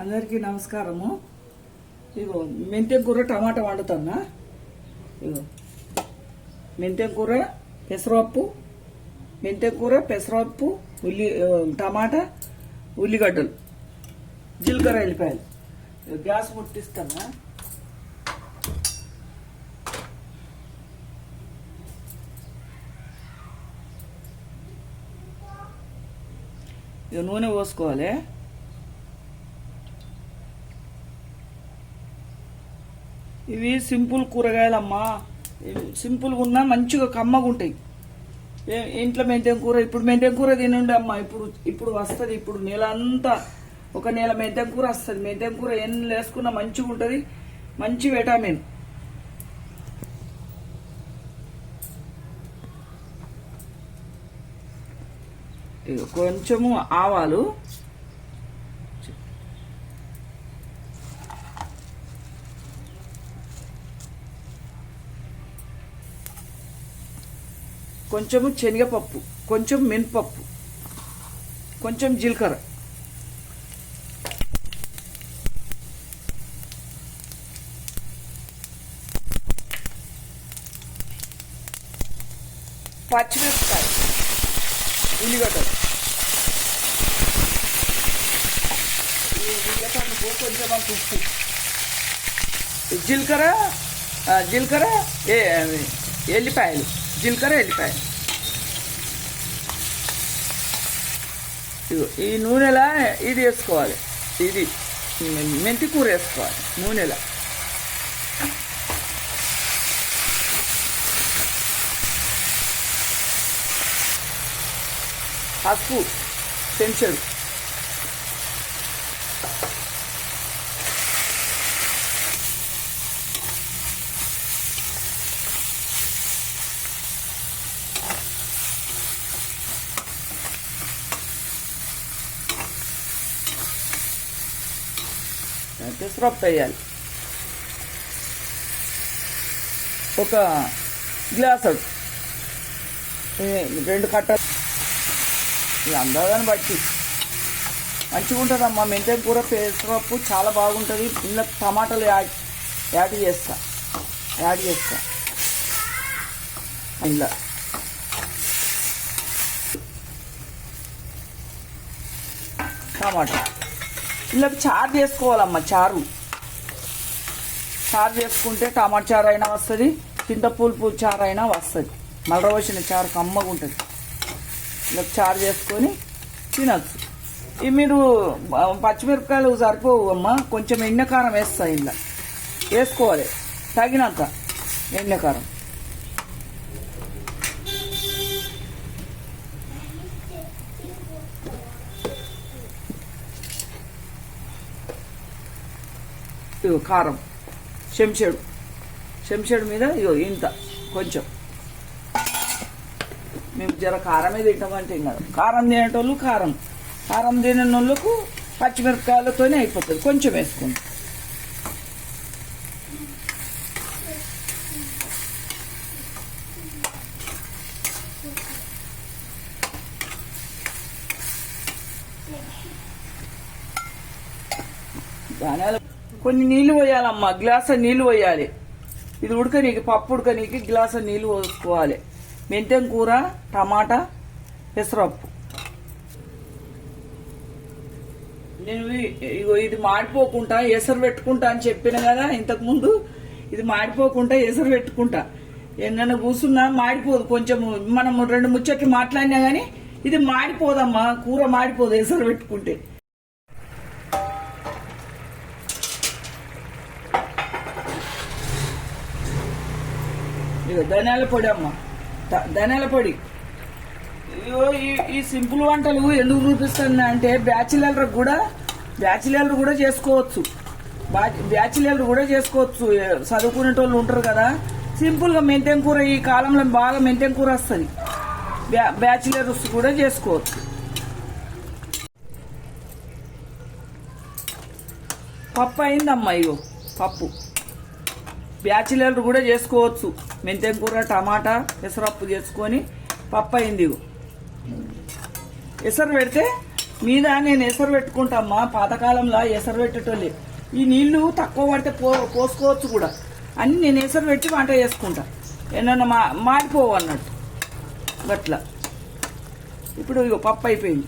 అందరికీ నమస్కారము. ఇగో మెంతెం కూర టమాటా వండుతున్నా. ఇగో మెంతెం కూర పెసరపప్పు మెంతెం కూర పెసరపప్పు ఉల్లి టమాటా ఉల్లిగడ్డలు జీలకర్ర వెళ్ళిపోయాలి గ్యాస్ ముట్టిస్తానా ఇక నూనె పోసుకోవాలి. ఇవి సింపుల్ కూరగాయలమ్మా. సింపుల్గా ఉన్నా మంచిగా కమ్మగా ఉంటాయి ఏ- ఇంట్లో మెంతెం కూర? ఇప్పుడు మెంతెం కూర తినండి అమ్మ. ఇప్పుడు ఇప్పుడు వస్తుంది. ఇప్పుడు నెల అంతా ఒక నెల మెంతెం కూర వస్తుంది. మెంతెం కూర ఎన్ని వేసుకున్నా మంచిగా ఉంటుంది మంచి విటామిన్. కొంచెము ఆవాలు. కొంచెము శనగపప్పు కొంచెం మినపప్పు కొంచెం జీలకర్ర. పచ్చిమిరపకాయ ఉల్లిగడ్డలు. ఈ ఉల్లిగడ్డలకు కొంచెం అంత ఉప్పు జీలకర్ర జీలకర్ర ఏ ఎల్లిపాయలు జీలకర్ర ఎల్లిపాయలు ఇగో ఈ నూనెలా ఇది వేసుకోవాలి ఇది మెంతి కూర వేసుకోవాలి నూనెలా పసుపు చెంచాడు పెసరపప్పు వేయాలి. ఒక గ్లాస్ రెండు కట్టలు. ఇది అందాదని బట్టి. మంచిగా ఉంటుందమ్మా. మెంతెం కూర పెసరపప్పు చాలా బాగుంటుంది. ఇందులో టమాటాలు యాడ్ యాడ్ చేస్తా. యాడ్ చేస్తా. ఇందులో. టమాటా. ఇందులోకి చారు చేసుకోవాలమ్మా చారు. చారు చేసుకుంటే టమాటా చారు అయినా వస్తుంది చింతపూలు పూలు చారు అయినా వస్తుంది. మలరవసిన చారు కమ్మగా ఉంటుంది. ఇలా చారు చేసుకొని తినచ్చు. ఇవి మీరు పచ్చిమిరపకాయలు సరిపోవు అమ్మ కొంచెం ఎండకారం వేస్తాయి ఇలా వేసుకోవాలి. తగినంత ఎండకారం. ఇగో కారం. చెంచాడు. చెంచాడు మీద ఇగో ఇంత కొంచెం. మేము జర కారమే తింటామంటే ఇంకా కారం తినేటోళ్ళు కారం. కారం తినని వాళ్ళకు పచ్చిమిరపకాయలతోనే అయిపోతుంది. కొంచెం వేసుకోండి. ధాన్యాలు కొన్ని నీళ్ళు పోయాలమ్మా గ్లాస్ నీళ్ళు పోయాలి. ఇది ఉడకనీకి పప్పు ఉడకనీకి గ్లాస్ నీళ్ళు పోసుకోవాలి. మెంతెం కూర? టమాటా పెసరప్పు. నేను ఇగో ఇది మాడిపోకుండా ఎసరు పెట్టుకుంటా అని చెప్పిన కదా ఇంతకుముందు ఇది మాడిపోకుండా ఎసరు పెట్టుకుంటా. ఎన్నైనా కూర్చున్నా మాడిపోదు. కొంచెం మనం రెండు ముచ్చట్లు మాట్లాడినా కానీ ఇది మాడిపోదమ్మా. కూర మాడిపోదు ఎసరు పెట్టుకుంటే. ఇగో ధనియాల పొడి అమ్మ. ధనియాల పొడి. ఇగో ఈ- ఈ సింపుల్ వంటలు ఎందుకు చూపిస్తుంది అంటే బ్యాచిలర్ కూడా బ్యాచిలర్ కూడా చేసుకోవచ్చు. బ్యాచిలర్ కూడా చేసుకోవచ్చు. చదువుకునేటోళ్ళు ఉంటారు కదా. సింపుల్గా మెంతెం కూర ఈ కాలంలో బాగా మెంతెం కూర వస్తుంది. బ్యాచిలర్స్ కూడా చేసుకోవచ్చు. పప్పు అయిందమ్మా ఇగో పప్పు. బ్యాచిలర్లు కూడా చేసుకోవచ్చు. మెంతెం కూర టమాటా పెసరప్పు చేసుకొని పప్పు అయింది ఇగో. ఎసరు పెడితే మీద నేను ఎసరు పెట్టుకుంటామ్మా పాతకాలంలో ఎసరు పెట్టేటోళ్ళే. ఈ నీళ్ళు తక్కువ పడితే పో పోసుకోవచ్చు కూడా. అన్ని నేను ఎసరు పెట్టి వంట చేసుకుంటా. ఏమన్నా మా మాడిపోవు అన్నట్టు. గట్లా. ఇప్పుడు ఇగో పప్పు అయిపోయింది.